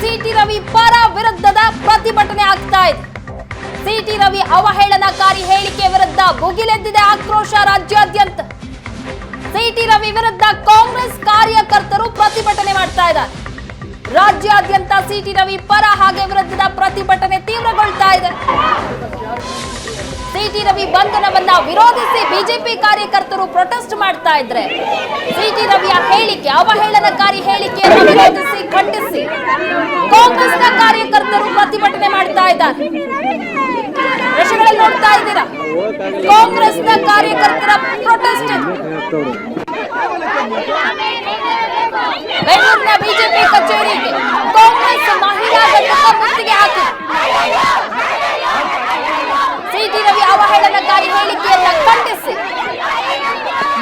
City Ravi ಪರ ವಿರುದ್ಧದ ಪ್ರತಿಭಟನೆ ಆಗ್ತಾ ಇದೆ. ಸಿಟಿ ರವಿ ಅವಹೇಳನಕಾರಿ ಹೇಳಿಕೆ ವಿರುದ್ಧ ಭುಗಿಲೆದ್ದಿದೆ ಆಕ್ರೋಶ ರಾಜ್ಯಾದ್ಯಂತ. ಸಿಟಿ ರವಿ ವಿರುದ್ಧ ಕಾಂಗ್ರೆಸ್ ಕಾರ್ಯಕರ್ತರು ಪ್ರತಿಭಟನೆ ಮಾಡ್ತಾ ಇದ್ದಾರೆ. ರಾಜ್ಯಾದ್ಯಂತ ಸಿಟಿ ರವಿ ಪರ ಹಾಗೆ ವಿರುದ್ಧದ ಪ್ರತಿಭಟನೆ ತೀವ್ರಗೊಳ್ತಾ ಇದೆ. ಸಿಟಿ ರವಿ ಬಂಧನವನ್ನ ವಿರೋಧಿಸಿ ಬಿಜೆಪಿ ಕಾರ್ಯಕರ್ತರು ಪ್ರೊಟೆಸ್ಟ್ ಮಾಡ್ತಾ ಇದ್ರೆ ಸಿಟಿ ರವಿಯ ಹೇಳಿಕೆ, ಅವಹೇಳನಕಾರಿ ಹೇಳಿಕೆಯನ್ನು ವಿರೋಧಿಸಿ, ಖಂಡಿಸಿ ಕಾಂಗ್ರೆಸ್ನ ಕಾರ್ಯಕರ್ತರು ಪ್ರತಿಭಟನೆ ಮಾಡ್ತಾ ಇದ್ದಾರೆ. ನೋಡ್ತಾ ಇದ್ದೀರಾ? ಕಾಂಗ್ರೆಸ್ನ ಕಾರ್ಯಕರ್ತರ ಪ್ರೊಟೆಸ್ಟ್. ಬೆಂಗಳೂರಿನ ಬಿಜೆಪಿ ಕಚೇರಿಗೆ ಕಾಂಗ್ರೆಸ್ ಮಹಿಳಾ ಘಟಕ ಸಿಟಿ ರವಿ ಅವಹೇಳನಕಾರಿ ಹೇಳಿಕೆಯನ್ನ ಖಂಡಿಸಿ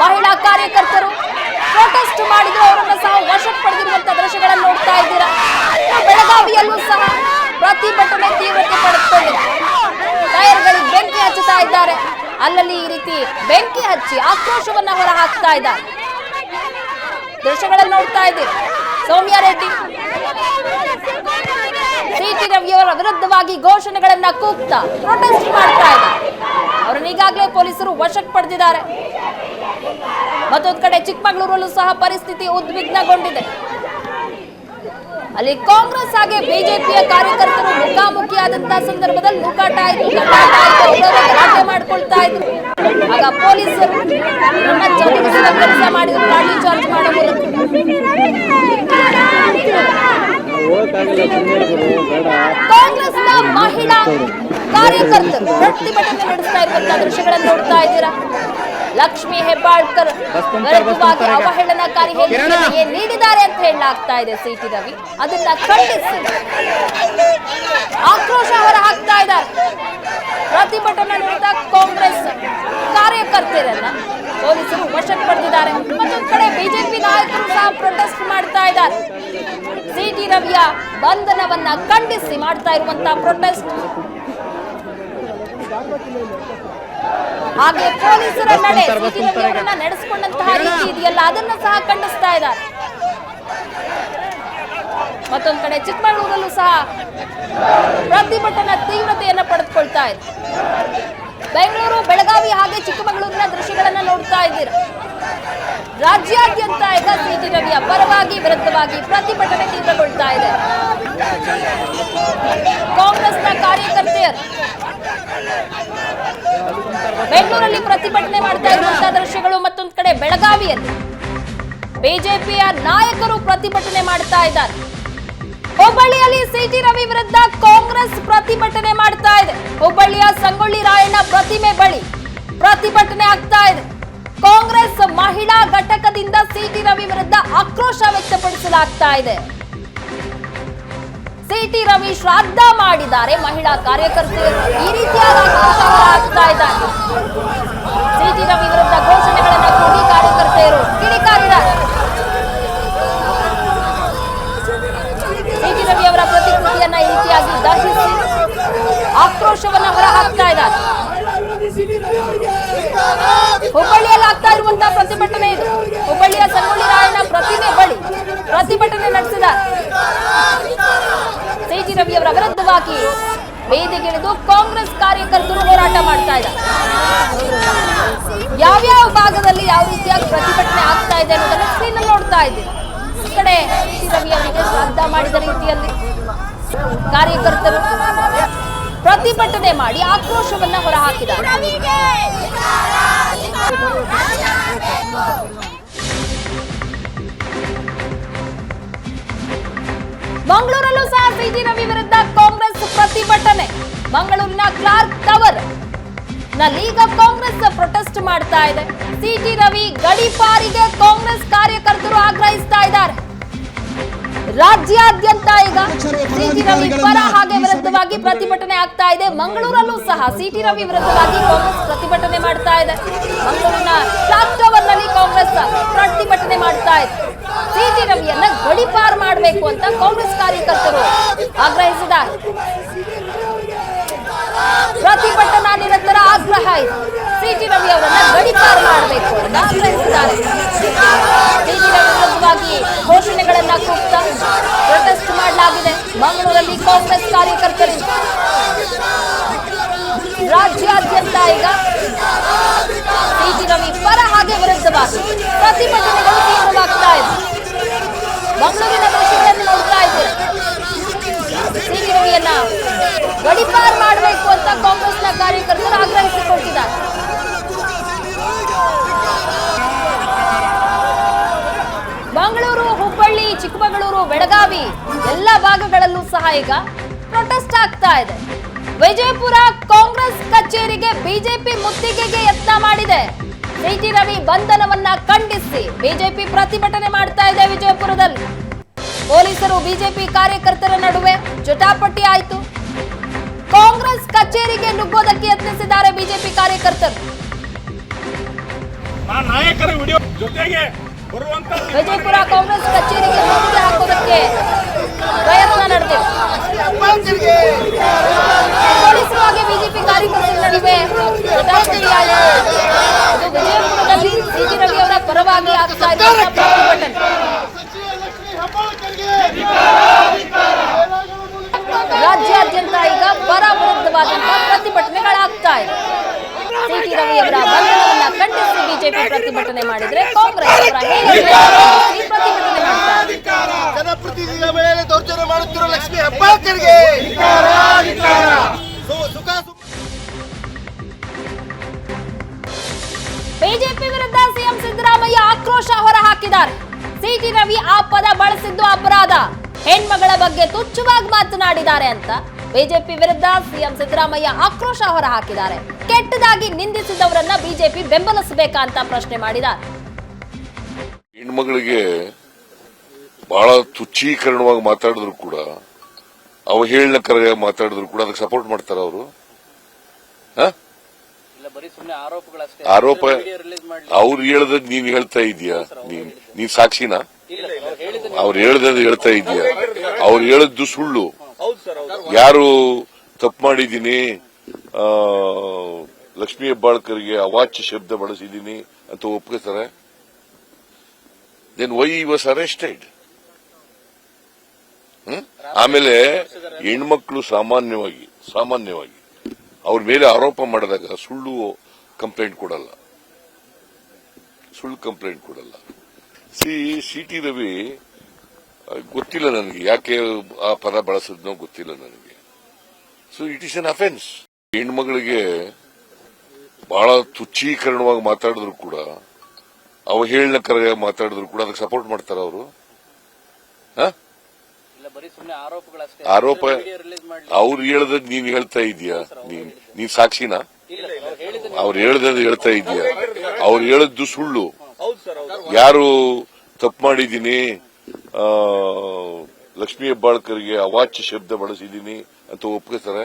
ಮಹಿಳಾ ಕಾರ್ಯಕರ್ತರು ಪ್ರೊಟೆಸ್ಟ್ ಮಾಡಿದ್ರು ಅವರನ್ನ ಸಹ ವಶಕ್ಕೆ ಪಡೆದಿರುವಂತ ದೃಶ್ಯಗಳನ್ನು ನೋಡ್ತಾ ಇದ್ದೀರಾ ಇನ್ನು ಬೆಳಗಾವಿಯಲ್ಲೂ ಸಹ ಪ್ರತಿಭಟನೆ ಟೈರ್ಗಳಿಗೆ ಬೆಂಕಿ ಹಚ್ಚುತ್ತಾ ಇದ್ದಾರೆ. ಅಲ್ಲಲ್ಲಿ ಈ ರೀತಿ ಬೆಂಕಿ ಹಚ್ಚಿ ಆಕ್ರೋಶವನ್ನ ಹೊರ ಹಾಕ್ತಾ ಇದ್ದಾರೆ ದೃಶ್ಯಗಳನ್ನು ನೋಡ್ತಾ ಇದೆ ಸೌಮ್ಯ ರೆಡ್ಡಿ. ಸಿಟಿ ರವಿಯವರ ವಿರುದ್ಧವಾಗಿ ಘೋಷಣೆಗಳನ್ನ ಕೂಗ್ತಾ ಪ್ರೊಟೆಸ್ಟ್ ಮಾಡ್ತಾ ಇದ್ದಾರೆ ಅವರನ್ನು ಈಗಾಗಲೇ ಪೊಲೀಸರು ವಶಕ್ಕೆ ಪಡೆದಿದ್ದಾರೆ. ಮತ್ತೊಂದು ಕಡೆ ಚಿಕ್ಕಮಗಳೂರಲ್ಲೂ ಸಹ ಪರಿಸ್ಥಿತಿ ಉದ್ವಿಗ್ನಗೊಂಡಿದೆ. ಅಲ್ಲಿ ಕಾಂಗ್ರೆಸ್ ಹಾಗೆ ಬಿಜೆಪಿಯ ಕಾರ್ಯಕರ್ತರು ಮುಖಾಮುಖಿಯಾದಂತಹ ಸಂದರ್ಭದಲ್ಲಿ ನೂಕಾಟ ಆಯ್ತು ಗಲಾಟ ಮಾಡ್ಕೊಳ್ತಾ ಇದ್ರು. ಆಗ ಪೊಲೀಸರು ಚದುರಿಸುವ ಕೆಲಸ ಮಾಡಿದ್ರು ಲಾಠಿ ಚಾರ್ಜ್ ಮಾಡೋ ಮೂಲಕ. ಕಾಂಗ್ರೆಸ್ನ ಮಹಿಳಾ ಕಾರ್ಯಕರ್ತರು ಪ್ರತಿಭಟನೆ ನಡೆಸ್ತಾ ಇರುವಂತಹ ದೃಶ್ಯಗಳನ್ನು ನೋಡ್ತಾ ಇದ್ದೀರಾ? ಲಕ್ಷ್ಮಿ ಹೆಬ್ಬಾಳ್ಕರ್ ವಿರುದ್ಧವಾಗಿ ಅವಹೇಳನಕಾರಿ ಹೇಳಿಕೆ ನೀಡಿದ್ದಾರೆ ಅಂತ ಹೇಳಲಾಗ್ತಾ ಇದೆ ಸಿಟಿ ರವಿ. ಅದನ್ನ ಖಂಡಿಸಿ. ಆಕ್ರೋಶ ಹೊರ ಹಾಕ್ತಾ ಇದ್ದಾರೆ ಪ್ರತಿಭಟನೆ ನಡೆದ ಕಾಂಗ್ರೆಸ್ ಕಾರ್ಯಕರ್ತರನ್ನ ಪೊಲೀಸರು ವಶಕ್ಕೆ ಪಡೆದಿದ್ದಾರೆ. ಮತ್ತೊಂದು ಕಡೆ ಬಿಜೆಪಿ ನಾಯಕರು ಸಹ ಪ್ರೊಟೆಸ್ಟ್ ಮಾಡ್ತಾ ಇದ್ದಾರೆ. ಸಿಟಿ ರವಿಯ ಬಂಧನವನ್ನ ಖಂಡಿಸಿ ಮಾಡ್ತಾ ಇರುವಂತಹ ಪ್ರೊಟೆಸ್ಟ್ ಹಾಗೆ ಪೊಲೀಸರ ಮೇಲೆ ಸಿಟಿ ರವಿಯವರನ್ನ ನಡೆಸಿಕೊಂಡಂತಹ ರೀತಿ ಇದೆಯಲ್ಲ ಅದನ್ನ ಸಹ ಖಂಡಿಸ್ತಾ ಇದ್ದಾರೆ. ಮತ್ತೊಂದು ಕಡೆ ಚಿಕ್ಕಮಗಳೂರಲ್ಲೂ ಸಹ ಪ್ರತಿಭಟನಾ ತೀವ್ರತೆಯನ್ನ ಪಡೆದುಕೊಳ್ತಾ ಇದೆ. ಬೆಂಗಳೂರು ಬೆಳಗಾವಿ ಹಾಗೆ ಚಿಕ್ಕಮಗಳೂರಿನ ದೃಶ್ಯಗಳನ್ನ ನೋಡ್ತಾ ಇದ್ದೀರಾ? ರಾಜ್ಯಾದ್ಯಂತ ಈಗ ಸಿಟಿ ರವಿಯ ಪರವಾಗಿ ವಿರುದ್ಧವಾಗಿ ಪ್ರತಿಭಟನೆ ತೀವ್ರಗೊಳ್ತಾ ಇದೆ ಕಾಂಗ್ರೆಸ್ನ ಕಾರ್ಯಕರ್ತೆಯರು ಬೆಂಗಳೂರಲ್ಲಿ ಪ್ರತಿಭಟನೆ ಮಾಡ್ತಾ ಇರುವಂತಹ ದೃಶ್ಯಗಳು ಮತ್ತೊಂದು ಕಡೆ ಬೆಳಗಾವಿಯಲ್ಲಿ. ಬಿಜೆಪಿಯ ನಾಯಕರು ಪ್ರತಿಭಟನೆ ಮಾಡ್ತಾ ಇದ್ದಾರೆ. ಹುಬ್ಬಳ್ಳಿಯಲ್ಲಿ ಸಿಟಿ ರವಿ ವಿರುದ್ಧ ಕಾಂಗ್ರೆಸ್ ಪ್ರತಿಭಟನೆ ಮಾಡ್ತಾ ಇದೆ. ಹುಬ್ಬಳ್ಳಿಯ ಸಂಗೊಳ್ಳಿ ರಾಯಣ್ಣ ಪ್ರತಿಮೆ ಬಳಿ ಪ್ರತಿಭಟನೆ ಆಗ್ತಾ ಇದೆ. ಕಾಂಗ್ರೆಸ್ ಮಹಿಳಾ ಘಟಕದಿಂದ ಸಿಟಿ ರವಿ ವಿರುದ್ಧ ಆಕ್ರೋಶ ವ್ಯಕ್ತಪಡಿಸಲಾಗ್ತಾ ಇದೆ. ಸಿಟಿ ರವಿ ಶ್ರಾದ್ದ ಮಾಡಿದ್ದಾರೆ. ಮಹಿಳಾ ಕಾರ್ಯಕರ್ತರು ಈ ರೀತಿಯಾದ ಆಕ್ರೋಶ ಆಗ್ತಾ ಇದ್ದಾರೆ ಸಿಟಿ ರವಿ ವಿರುದ್ಧ ಘೋಷಣೆಗಳನ್ನು ಕೂಗಿ ಕಾರ್ಯಕರ್ತೆಯರು ಕಿಡಿಕಾರಿದ್ದಾರೆ ಸಿಟಿ ರವಿ ಅವರ ಪ್ರತಿಕೃತಿಯನ್ನ ಈ ರೀತಿಯಾಗಿ ದರ್ಶಿಸಿ ಆಕ್ರೋಶವನ್ನ ಹೊರ ಹಾಕ್ತಾ ಇದ್ದಾರೆ ಹುಬ್ಬಳ್ಳಿಯಲ್ಲಿ ಆಗ್ತಾ ಇರುವಂತಹ ಪ್ರತಿಭಟನೆ ಇದು. ಹುಬ್ಬಳ್ಳಿಯ ಸಂಗೊಳ್ಳಿ ರಾಯನ ಪ್ರತಿಮೆ ಬಳಿ ಪ್ರತಿಭಟನೆ ನಡೆಸಿದ ಸಿಟಿ ರವಿಯವರ ವಿರುದ್ಧವಾಗಿ ಬೀದಿಗಿಳಿದು ಕಾಂಗ್ರೆಸ್ ಕಾರ್ಯಕರ್ತರು ಹೋರಾಟ ಮಾಡ್ತಾ ಇದ್ದಾರೆ. ಯಾವ್ಯಾವ ಭಾಗದಲ್ಲಿ ಯಾವ ರೀತಿಯಾಗಿ ಪ್ರತಿಭಟನೆ ಆಗ್ತಾ ಇದೆ ಅನ್ನೋದನ್ನು ಸ್ಕ್ರೀನ್ ನೋಡ್ತಾ ಇದ್ದೀವಿ. ಈ ಕಡೆ ಸಿಟಿ ರವಿ ಅವರಿಗೆ ಮಾಡಿದ ರೀತಿಯಲ್ಲಿ ಕಾರ್ಯಕರ್ತರು ಪ್ರತಿಭಟನೆ ಮಾಡಿ ಆಕ್ರೋಶವನ್ನ ಹೊರಹಾಕಿದ್ದಾರೆ. ಮಂಗಳೂರಲ್ಲೂ ಸಹ ಸಿಟಿ ರವಿ ವಿರುದ್ಧ ಕಾಂಗ್ರೆಸ್ ಪ್ರತಿಭಟನೆ. ಮಂಗಳೂರಿನ ಕ್ಲಾರ್ಕ್ ಟವರ್ನಲ್ಲಿ ಈಗ ಕಾಂಗ್ರೆಸ್ ಪ್ರೊಟೆಸ್ಟ್ ಮಾಡ್ತಾ ಇದೆ. ಸಿಟಿ ರವಿ ಗಡಿಪಾರಿಗೆ ಕಾಂಗ್ರೆಸ್ ಕಾರ್ಯಕರ್ತರು ಆಗ್ರಹಿಸ್ತಾ ಇದ್ದಾರೆ ರಾಜ್ಯಾದ್ಯಂತ ಈಗ ಸಿಟಿ ರವಿ ಪರ ಹಾಗೆ ವಿರುದ್ಧವಾಗಿ ಪ್ರತಿಭಟನೆ ಆಗ್ತಾ ಇದೆ. ಮಂಗಳೂರಲ್ಲೂ ಸಹ ಸಿಟಿ ರವಿ ವಿರುದ್ಧವಾಗಿ ಕಾಂಗ್ರೆಸ್ ಪ್ರತಿಭಟನೆ ಮಾಡ್ತಾ ಇದೆ. ಮಂಗಳೂರಿನ ಕ್ಲಾಕ್ ಟವರ್ನಲ್ಲಿ ಕಾಂಗ್ರೆಸ್ ಪ್ರತಿಭಟನೆ ಮಾಡ್ತಾ ಇದೆ. ಸಿಟಿ ರವಿಯನ್ನ ಗಡಿಪಾರ್ ಮಾಡಬೇಕು ಅಂತ ಕಾಂಗ್ರೆಸ್ ಕಾರ್ಯಕರ್ತರು ಆಗ್ರಹಿಸಿದ್ದಾರೆ. ಪ್ರತಿಭಟನಾ ನಿರಂತರ ಆಗ್ರಹ ಇದೆ. ಟಿ ಟಿ ರವಿ ಅವರನ್ನ ಗಡಿಪಾರು ಮಾಡಬೇಕು. ಅಂತ ಆಗ್ರಹಿಸಿದ್ದಾರೆ ಟಿ ಟಿ ರವಿ ವಿರುದ್ಧವಾಗಿ ಘೋಷಣೆಗಳನ್ನ ಕೂಗ್ತಾ ಪ್ರೊಟೆಸ್ಟ್ ಮಾಡಲಾಗಿದೆ. ಮಂಗಳೂರಲ್ಲಿ ಕಾಂಗ್ರೆಸ್ ಕಾರ್ಯಕರ್ತರು. ರಾಜ್ಯಾದ್ಯಂತ ಈಗ ಟಿ ಟಿ ರವಿ ಪರ ಹಾಗೆ ವಿರುದ್ಧವಾಗಿ. ಸಿಟಿ ರವಿಯನ್ನ ಗಡಿಪಾರ್ ಮಾಡಬೇಕು ಅಂತ ಕಾಂಗ್ರೆಸ್ನ ಕಾರ್ಯಕರ್ತರು ಆಗ್ರಹಿಸಿಕೊಳ್ತಿದ್ದಾರೆ ಮಂಗಳೂರು, ಹುಬ್ಬಳ್ಳಿ, ಚಿಕ್ಕಮಗಳೂರು, ಬೆಳಗಾವಿ ಎಲ್ಲ ಭಾಗಗಳಲ್ಲೂ ಸಹ ಈಗ ಪ್ರೊಟೆಸ್ಟ್ ಆಗ್ತಾ ಇದೆ. ವಿಜಯಪುರ ಕಾಂಗ್ರೆಸ್ ಕಚೇರಿಗೆ ಬಿಜೆಪಿ ಮುತ್ತಿಗೆಗೆ ಯತ್ನ ಮಾಡಿದೆ. ಸಿಟಿ ರವಿ ಬಂಧನವನ್ನ ಖಂಡಿಸಿ ಬಿಜೆಪಿ ಪ್ರತಿಭಟನೆ ಮಾಡ್ತಾ ಇದೆ ವಿಜಯಪುರದಲ್ಲಿ. ಪೊಲೀಸರು ಬಿಜೆಪಿ ಕಾರ್ಯಕರ್ತರ ನಡುವೆ ಜಟಾಪಟಿ ಆಯಿತು. ಕಾಂಗ್ರೆಸ್ ಕಚೇರಿಗೆ ನುಗ್ಗೋದಕ್ಕೆ ಯತ್ನಿಸಿದ್ದಾರೆ ಬಿಜೆಪಿ ಕಾರ್ಯಕರ್ತರು. ವಿಜಯಪುರ ಕಾಂಗ್ರೆಸ್ ಕಚೇರಿಗೆ ಮುತ್ತಿಗೆ ಹಾಕೋದಕ್ಕೆ ಪ್ರಯತ್ನ ನಡೆದಿದೆ. ಪೊಲೀಸರು ಹಾಗೆ ಬಿಜೆಪಿ ಕಾರ್ಯಕರ್ತರ ನಡುವೆ ಜಟಾಪಟಿ ಆಯಿತು. ಇದು ವಿಜಯಪುರದಲ್ಲಿ ಸಿಟಿ ರವಿ ಅವರ ಪರವಾಗಿ ಆಗ್ತಾ ರಾಜ್ಯಾದ್ಯಂತ ಈಗ ಪರ ವಿರುದ್ಧವಾದಂತಹ ಪ್ರತಿಭಟನೆಗಳಾಗ್ತಾ ಇದೆ ಸಿಟಿ ರವಿ ಅವರ ಬಂಧನವನ್ನ ಖಂಡಿಸಿ ಬಿಜೆಪಿ ಪ್ರತಿಭಟನೆ ಮಾಡಿದ್ರೆ ಕಾಂಗ್ರೆಸ್ ಅವರ ಹೇಳಿಕೆಯನ್ನು ಖಂಡಿಸಿ ಪ್ರತಿಭಟನೆ ಮಾಡ್ತಾರೆ ಜನಪ್ರತಿನಿಧಿಗಳ ಮೇಲೆ ದೌರ್ಜನ್ಯ ಮಾಡುತ್ತಿರುವ ಲಕ್ಷ್ಮಿ ಹೆಬ್ಬಾಳ್ಕರ್ಗೆ ಸು- ಸುಖ ಸುಖ ಬಿಜೆಪಿ ವಿರುದ್ಧ ಸಿಟಿ ರವಿ ಆ ಪದ ಬಳಸಿದ್ದು ಅಪರಾಧ. ಹೆಣ್ಮಗಳ ಬಗ್ಗೆ ತುಚ್ಛವಾಗಿ ಮಾತನಾಡಿದ್ದಾರೆ ಅಂತ ಬಿಜೆಪಿ ವಿರುದ್ಧ ಸಿಎಂ ಸಿದ್ದರಾಮಯ್ಯ ಆಕ್ರೋಶ ಹೊರ ಹಾಕಿದ್ದಾರೆ ಕೆಟ್ಟದಾಗಿ ನಿಂದಿಸಿದವರನ್ನ ಬಿಜೆಪಿ ಬೆಂಬಲಿಸಬೇಕಾ ಅಂತ ಪ್ರಶ್ನೆ ಮಾಡಿದ್ದಾರೆ. ಹೆಣ್ಮಗಳಿಗೆ ಬಹಳ ತುಚ್ಛೀಕರಣವಾಗಿ ಮಾತಾಡಿದ್ರು ಕೂಡ ಅವಹೇಳನಕರ ಮಾತಾಡಿದ್ರು ಕೂಡ ಅದಕ್ಕೆ ಸಪೋರ್ಟ್ ಮಾಡ್ತಾರ ಅವರು. ಆರೋಪ ಅವ್ರು ಹೇಳದ್ ನೀನ್ ಹೇಳ್ತಾ ಇದೀಯಾ? ನೀನ್ ಸಾಕ್ಷಿನಾ? ಅವ್ರು ಹೇಳದ್ ಹೇಳ್ತಾ ಇದೀಯಾ? ಅವ್ರು ಹೇಳದ್ದು ಸುಳ್ಳು. ಯಾರು ತಪ್ಪು ಮಾಡಿದೀನಿ ಲಕ್ಷ್ಮೀ ಹೆಬ್ಬಾಳ್ಕರ್ಗೆ ಅವಾಚ್ಯ ಶಬ್ದ ಬಳಸಿದೀನಿ ಅಂತ ಒಪ್ಕೋತಾರೆ. ದೆನ್ ವೈ ವಾಸ್ ಅರೆಸ್ಟೆಡ್ ಆಮೇಲೆ ಹೆಣ್ಮಕ್ಳು ಸಾಮಾನ್ಯವಾಗಿ ಸಾಮಾನ್ಯವಾಗಿ ಅವ್ರ ಮೇಲೆ ಆರೋಪ ಮಾಡಿದಾಗ ಸುಳ್ಳು ಕಂಪ್ಲೇಂಟ್ ಕೊಡಲ್ಲ. ಸುಳ್ಳು ಕಂಪ್ಲೇಂಟ್ ಕೊಡಲ್ಲ. ಸಿ ಸಿ ಟಿ ರವಿ ಗೊತ್ತಿಲ್ಲ ನನಗೆ. ಯಾಕೆ ಆ ಪದ ಬಳಸಿದ್ನೋ ಗೊತ್ತಿಲ್ಲ ನನಗೆ. So it is an offence ಹೆಣ್ಮಗಳಿಗೆ ಬಹಳ ತುಚ್ಛೀಕರಣವಾಗಿ ಮಾತಾಡಿದ್ರು ಕೂಡ ಅವಹೇಳನಕರ ಮಾತಾಡಿದ್ರು ಕೂಡ ಅದಕ್ಕೆ ಸಪೋರ್ಟ್ ಮಾಡ್ತಾರ ಅವರು. ಆರೋಪ ಅವ್ರು ಹೇಳ್ದದ್ ನೀನ್ ಹೇಳ್ತಾ ಇದೀಯಾ? ನೀನ್ ನೀನ್ ಸಾಕ್ಷಿನಾ? ಅವ್ರು ಹೇಳಿದ ಹೇಳ್ದದ್ ಹೇಳ್ತಾ ಇದೀಯಾ? ಅವ್ರು ಹೇಳದ್ದು ಸುಳ್ಳು. ಯಾರು ತಪ್ಪು ಮಾಡಿದ್ದೀನಿ ಲಕ್ಷ್ಮೀ ಹೆಬ್ಬಾಳ್ಕರ್ಗೆ ಅವಾಚ್ಯ ಶಬ್ದ ಬಳಸಿದ್ದೀನಿ ಅಂತ ಒಪ್ಕೋತಾರೆ